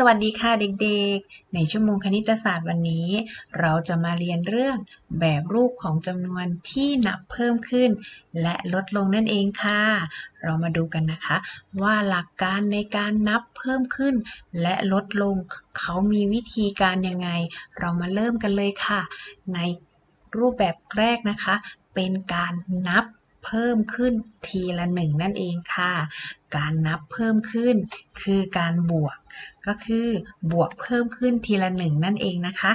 สวัสดีค่ะเด็กๆ ในชั่วโมงคณิตศาสตร์วันนี้ เราจะมาเรียนเรื่องแบบรูปของจำนวนที่นับเพิ่มขึ้น และลดลงนั่นเองค่ะ เรามาดูกันนะคะ ว่าหลักการในการนับเพิ่มขึ้น และลดลงเขามีวิธีการยังไง เรามาเริ่มกันเลยค่ะ ในรูปแบบแรกนะคะ เป็นการนับ เพิ่มขึ้นทีละหนึ่งนั่นเองค่ะ การนับเพิ่มขึ้นคือการบวก ก็คือบวกเพิ่มขึ้นทีละหนึ่งนั่นเองนะคะ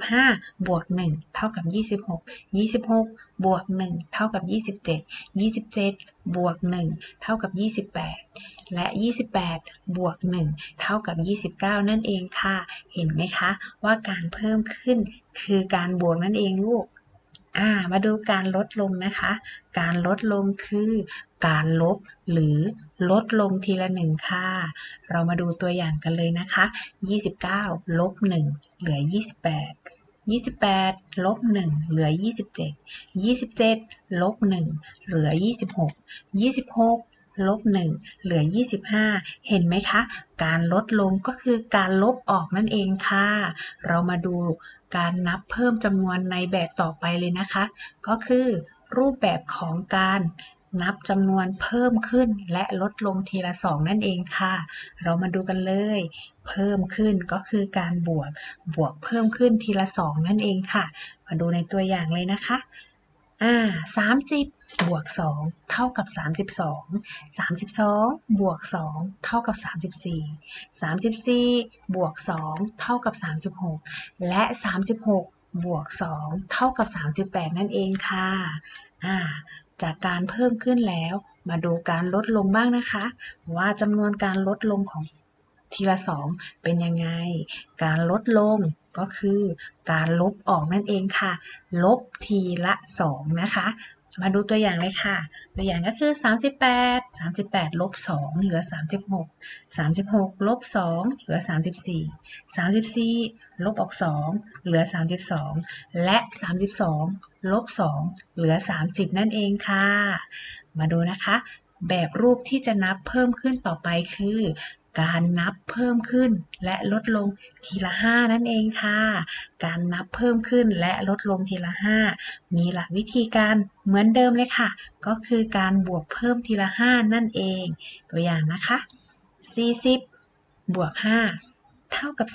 25 บวก 1 เท่ากับ 26 26 บวก 1 เท่ากับ 27 27 บวก 1 เท่ากับ 28 และ 28 บวก 1 เท่ากับ 29 นั่นเองค่ะ เห็นไหมคะว่าการเพิ่มขึ้นคือการบวกนั่นเองลูก อ่ามาดูการลดลงนะคะ การลดลงคือการลบหรือลดลงทีละหนึ่งค่ะ เรามาดูตัวอย่างกันเลยนะคะ 29 ลบ 1 เหลือ 28 28 ลบ 1 เหลือ 27 27 ลบ 1 เหลือ 26 26 ลบ1เหลือ 25 เห็นไหมคะ การลดลงก็คือการลบออกนั่นเองค่ะ เรามาดูการนับเพิ่มจำนวนในแบบต่อไปเลยนะคะ ก็คือรูปแบบของการนับจำนวนเพิ่มขึ้นและลดลงทีละสองนั่นเองค่ะ เรามาดูกันเลย เพิ่มขึ้นก็คือการบวก บวกเพิ่มขึ้นทีละสองนั่นเองค่ะ มาดูในตัวอย่างเลยนะคะ อ่าสามสิบบวกสองเท่ากับสามสิบสองสามสิบสองบวกสองเท่ากับสามสิบสี่สามสิบสี่บวกสองเท่ากับสามสิบหกและสามสิบหกบวกสองเท่ากับสามสิบแปดนั่นเองค่ะอ่าจากการเพิ่มขึ้นแล้วมาดูการลดลงบ้างนะคะ ว่าจำนวนการลดลงของทีละสองเป็นยังไง การลดลง ก็คือการลบออกนั่นเองค่ะ ลบทีละสองนะคะ มาดูตัวอย่างเลยค่ะ ตัวอย่างก็คือ 38 38 ลบ 2 เหลือ 36 36 ลบ 2 เหลือ 34 34 ลบออก 2 เหลือ 32 และ 32 ลบ 2 เหลือ 30 นั่นเองค่ะ มาดูนะคะแบบรูปที่จะนับเพิ่มขึ้นต่อไปคือ การนับเพิ่มขึ้นและลดลงทีละ 5 นั่นเองค่ะ การนับเพิ่มขึ้นและลดลงทีละ 5 มีหลักวิธีการเหมือนเดิมเลยค่ะ ก็คือการบวกเพิ่มทีละ 5 นั่นเอง ตัวอย่างนะคะ 40 บวก 5 เท่ากับ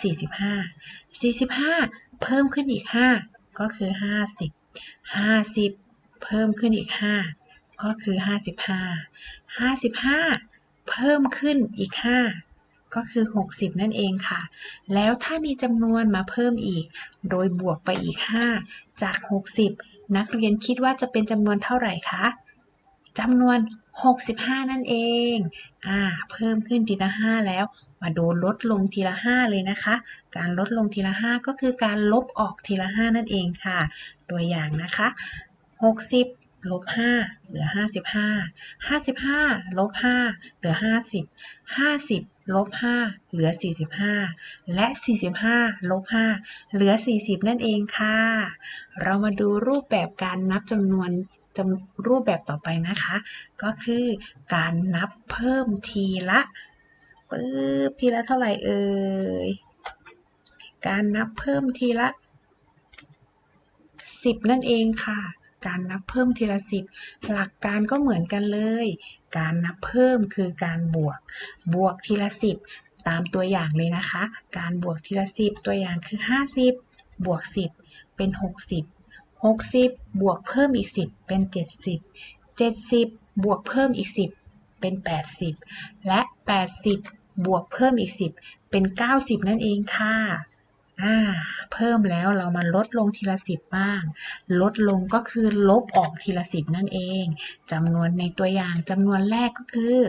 45 45 เพิ่มขึ้นอีก 5 ก็คือ 50 50 เพิ่มขึ้นอีก 5 ก็คือ 55 55 เพิ่มขึ้นอีก 5 ก็คือ 60 นั่นเองค่ะ แล้วถ้ามีจำนวนมาเพิ่มอีก โดยบวกไปอีก 5 จาก 60 นักเรียนคิดว่าจะเป็นจำนวนเท่าไหร่คะจำนวน 65 นั่นเอง อ่า เพิ่มขึ้นทีละ 5 แล้ว มาดูลดลงทีละ 5 เลยนะคะ การลดลงทีละ 5 ก็คือการลบออกทีละ 5 นั่นเองค่ะ ตัวอย่างนะคะ 60 ลบ5เหลือ55 55ลบ5เหลือ50 50ลบ5เหลือ45และ45ลบ5เหลือ40นั่นเองค่ะ เรามาดูรูปแบบการนับจำนวนจำรูปแบบต่อไปนะคะ ก็คือการนับเพิ่มทีละปึ๊บทีละเท่าไหร่เอ่ยการนับเพิ่มทีละ 10 นั่นเองค่ะ การนับเพิ่มทีละ10หลักการก็เหมือนกันเลย การนับเพิ่มคือการบวก บวกทีละ10ตามตัวอย่างเลยนะคะ การบวกทีละ10ตัวอย่างคือ 50 บวก 10 เป็น 60 60 บวกเพิ่มอีก 10 เป็น 70 70 บวกเพิ่มอีก 10 เป็น 80 และ 80 บวกเพิ่มอีก 10 เป็น 90 นั่นเองค่ะ อ่าเพิ่มแล้วเรามาลดลงทีละสิบบ้าง ลดลงก็คือลบออกทีละสิบนั่นเองจำนวนในตัวอย่างจำนวนแรกก็คือ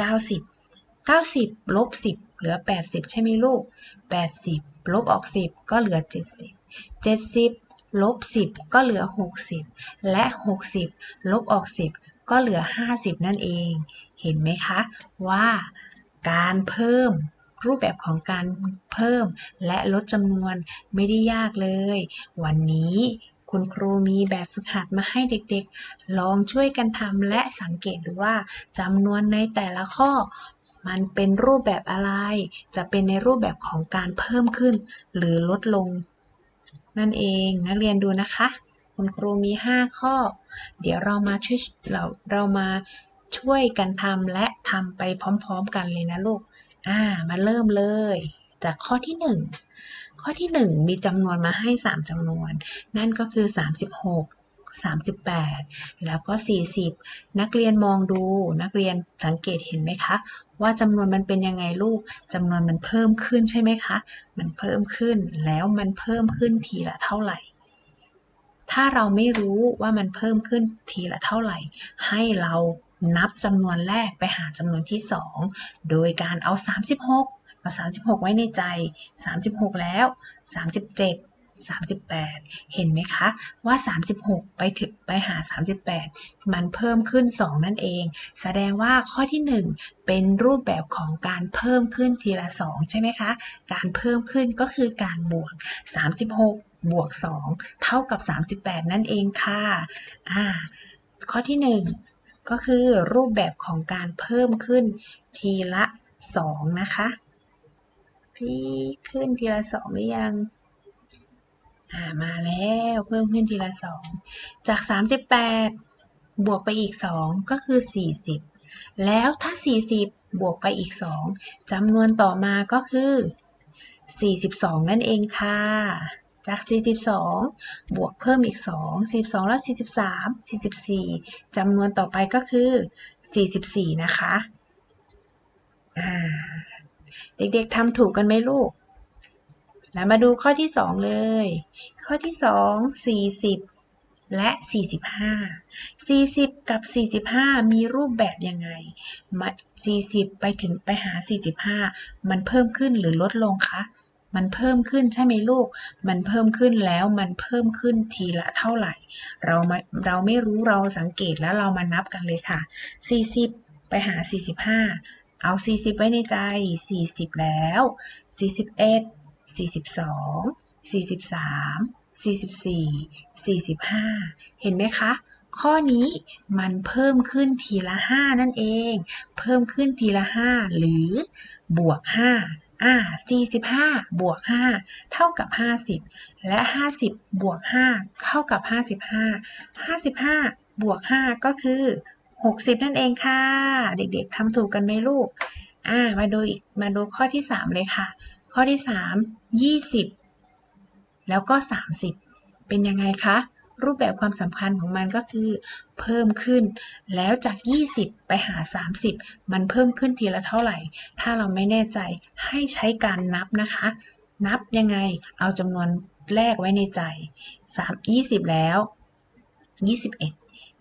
90 90ลบ10 เหลือ 80 ใช่ไหมลูก 80 ลบออก 10 ก็เหลือ 70 70 ลบ 10 ก็เหลือ 60 และ 60 ลบออก 10 ก็เหลือ 50 นั่นเอง เห็นไหมคะว่าการเพิ่ม รูปแบบของการเพิ่มและลดจำนวนไม่ได้ยากเลย วันนี้คุณครูมีแบบฝึกหัดมาให้เด็กๆ ลองช่วยกันทำและสังเกตดูว่าจำนวนในแต่ละข้อ มันเป็นรูปแบบอะไร จะเป็นในรูปแบบของการเพิ่มขึ้น หรือลดลง นั่นเองนักเรียนดูนะคะ คุณครูมี 5 ข้อ เดี๋ยวเรามาช่วยเราเรามาช่วยกันทำและทำไปพร้อม ๆ กันเลยนะลูก อ่า มาเริ่มเลย จากข้อที่ 1 ข้อที่ 1 มีจำนวนมาให้ 3จำนวน นั่นก็คือ 36 38 แล้วก็ 40 นักเรียนมองดู นักเรียนสังเกตเห็นไหมคะ ว่าจำนวนมันเป็นยังไงลูกจำนวนมันเพิ่มขึ้นใช่ไหมคะ มันเพิ่มขึ้นแล้วมันเพิ่มขึ้นทีละเท่าไหร่ ถ้าเราไม่รู้ว่ามันเพิ่มขึ้นทีละเท่าไหร่ ให้เรา นับจำนวนแรกไปหาจำนวนที่ 2 โดยการเอา 36 เอา 36 ไว้ในใจ 36 แล้ว 37 38 เห็นไหมคะว่า 36 ไปถึงไปหา 38 มันเพิ่มขึ้น 2 นั่นเอง แสดงว่าข้อที่ 1 เป็นรูปแบบของการเพิ่มขึ้นทีละ 2 ใช่ไหมคะ การเพิ่มขึ้นก็คือการบวก 36 บวก 2 เท่ากับ 38 นั่นเองค่ะอ่าข้อที่ 1 ก็คือรูปแบบของการเพิ่มขึ้นทีละ 2 นะคะ พี่ขึ้นทีละ 2 หรือยังอ่ามาแล้วเพิ่มขึ้นทีละสองจาก 38 บวกไปอีก 2 ก็คือ 40 แล้วถ้า 40 บวกไปอีก 2จำนวนต่อมาก็คือ 42 นั่นเองค่ะ จาก 42 บวกเพิ่มอีก 2 42 แล้ว 43 44จำนวนต่อไปก็คือ 44 นะคะเด็กๆทำถูกกันไหมลูก แล้วมาดูข้อที่ 2 เลย ข้อที่ 2 40และ 45 40 กับ 45 มีรูปแบบยังไง มา 40 ไปถึงไปหา 45 มันเพิ่มขึ้นหรือลดลงคะ มันเพิ่มขึ้นใช่ไหมลูก มันเพิ่มขึ้นแล้วมันเพิ่มขึ้นทีละเท่าไหร่ เรามาเราไม่รู้เราสังเกตแล้วเรามานับกันเลยค่ะ 40 ไปหา 45 เอา 40 ไว้ในใจ 40 แล้ว 41 42 43 44 45 เห็นไหมคะ ข้อนี้มันเพิ่มขึ้นทีละ 5 นั่นเอง เพิ่มขึ้นทีละ 5 หรือบวก 5 อ่า45 บวก 5 เท่ากับ 50 และ 50 บวก 5 เท่ากับ 55 55 บวก 5 ก็คือ 60 นั่นเองค่ะ เด็กๆทำถูกกันไหมลูก อ่า มาดูอีก มาดูข้อที่ 3 เลยค่ะ ข้อที่ 3 20 แล้วก็ 30 เป็นยังไงคะ รูปแบบความสำคัญของมันก็คือเพิ่มขึ้น แล้วจาก 20 ไปหา 30 มันเพิ่มขึ้นทีละเท่าไหร่ ถ้าเราไม่แน่ใจให้ใช้การนับนะคะ นับยังไงเอาจำนวนแรกไว้ในใจ 3 20 แล้ว 21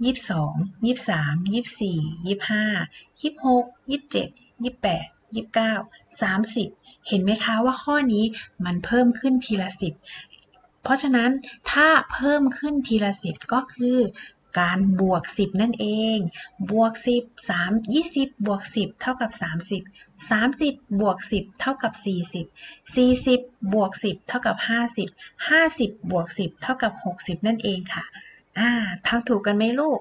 22 23 24 25 26 27 28 29 30 เห็นไหมคะว่าข้อนี้มันเพิ่มขึ้นทีละ 10 เพราะฉะนั้นถ้าเพิ่มขึ้นทีละ10ก็คือการบวก 10 นั่นเอง บวก 10 3 20 บวก 10 เท่ากับ 30 30 บวก 10 เท่ากับ 40 40 บวก 10 เท่ากับ 50 50 บวก 10 เท่ากับ 60 นั่นเองค่ะ อ่าทำถูกกันไหมลูก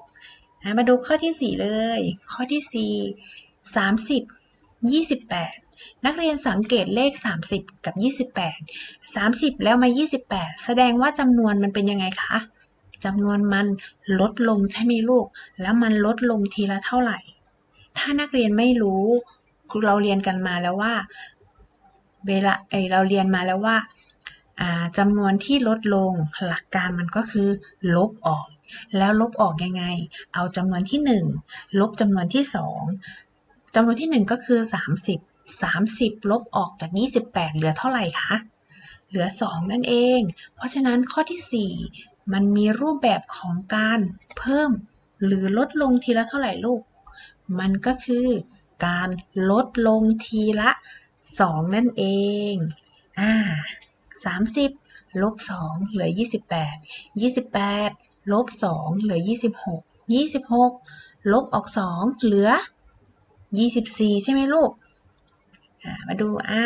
มาดูข้อที่ 4 เลย ข้อที่ 4 30 28 นักเรียนสังเกตเลข 30 กับ 28 30 แล้วมา 28 แสดงว่าจำนวนมันเป็นยังไงคะจำนวนมันลดลงใช่ไหมลูก แล้วมันลดลงทีละเท่าไหร่ ถ้านักเรียนไม่รู้เราเรียนกันมาแล้วว่า เวลาเอเราเรียนมาแล้วว่าจำนวนที่ลดลงหลักการมันก็คือ ลบออก แล้วลบออกยังไง เอาจำนวนที่ 1 ลบจำนวนที่ 2จำนวนที่ 1 ก็คือ 30 30 ลบออกจาก 28 เหลือเท่าไหร่คะ เหลือ 2 นั่นเอง เพราะฉะนั้นข้อที่ 4 มันมีรูปแบบของการเพิ่มหรือลดลงทีละเท่าไหร่ลูก มันก็คือการลดลงทีละ 2 นั่นเอง อ่า30 ลบ 2 เหลือ 28 28 ลบ 2 เหลือ 26 26 ลบออก 2 เหลือ 24 ใช่ไหมลูก มาดูอ่า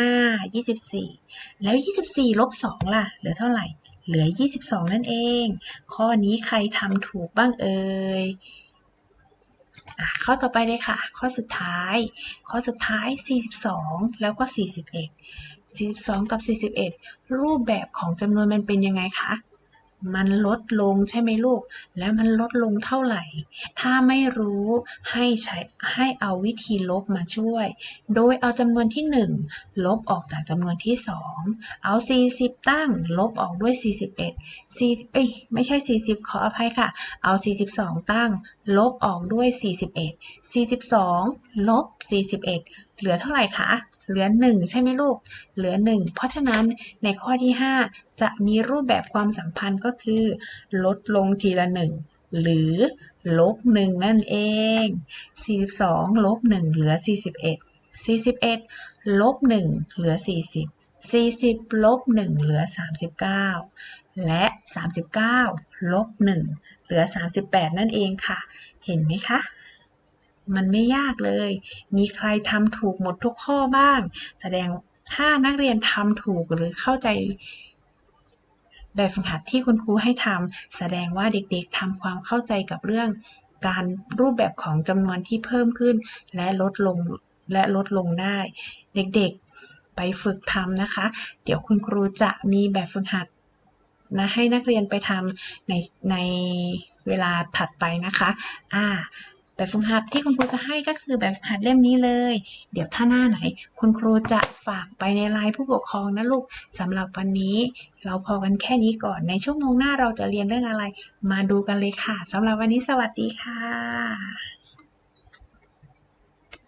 24 แล้ว 24ลบ2ล่ะ เหลือเท่าไหร่ เหลือ 22 นั่นเอง ข้อนี้ใครทำถูกบ้างเอ่ยอะข้อต่อไปเลยค่ะ ข้อสุดท้าย ข้อสุดท้าย 42 แล้วก็ 41 42 กับ 41 รูปแบบของจำนวนมันเป็นยังไงคะ มันลดลงใช่ไหมลูก แล้วมันลดลงเท่าไหร่ ถ้าไม่รู้ให้ใช้ให้เอาวิธีลบมาช่วย โดยเอาจำนวนที่ 1 ลบออกจากจำนวนที่ 2 เอา 40 ตั้ง ลบออกด้วย 41 40เอ้ยไม่ใช่ 40 ขออภัยค่ะ เอา 42 ตั้ง ลบออกด้วย 41 42 ลบ 41 เหลือเท่าไหร่คะ เหลือ 1 ใช่ไหมลูก เหลือ 1 เพราะฉะนั้นในข้อที่ 5 จะมีรูปแบบความสัมพันธ์ก็คือ ลดลงทีละ 1 หรือลบ 1 นั่นเอง 42 ลบ 1 เหลือ 41 41 ลบ 1 เหลือ 40 40 ลบ 1 เหลือ 39 และ 39 ลบ 1 เหลือ 38 นั่นเองค่ะ เห็นไหมคะ มันไม่ยากเลย มีใครทำถูกหมดทุกข้อบ้าง แสดงถ้านักเรียนทำถูกหรือเข้าใจแบบฝึกหัดที่คุณครูให้ทำแสดงว่าเด็กๆทำความเข้าใจกับเรื่องการรูปแบบของจำนวนที่เพิ่มขึ้น และลดลงและลดลงได้ เด็กๆไปฝึกทำนะคะ เดี๋ยวคุณครูจะมีแบบฝึกหัดนะให้นักเรียนไปทำในในเวลาถัดไปนะคะ อ่า แบบฝึกหัดที่คุณครูจะให้ก็คือแบบฝึกหัดเล่มนี้เลย เดี๋ยวถ้าหน้าไหน คุณครูจะฝากไปในไลน์ผู้ปกครองนะลูกสำหรับวันนี้ เราพอกันแค่นี้ก่อนในชั่วโมงหน้าเราจะเรียนเรื่องอะไร มาดูกันเลยค่ะสำหรับวันนี้สวัสดีค่ะ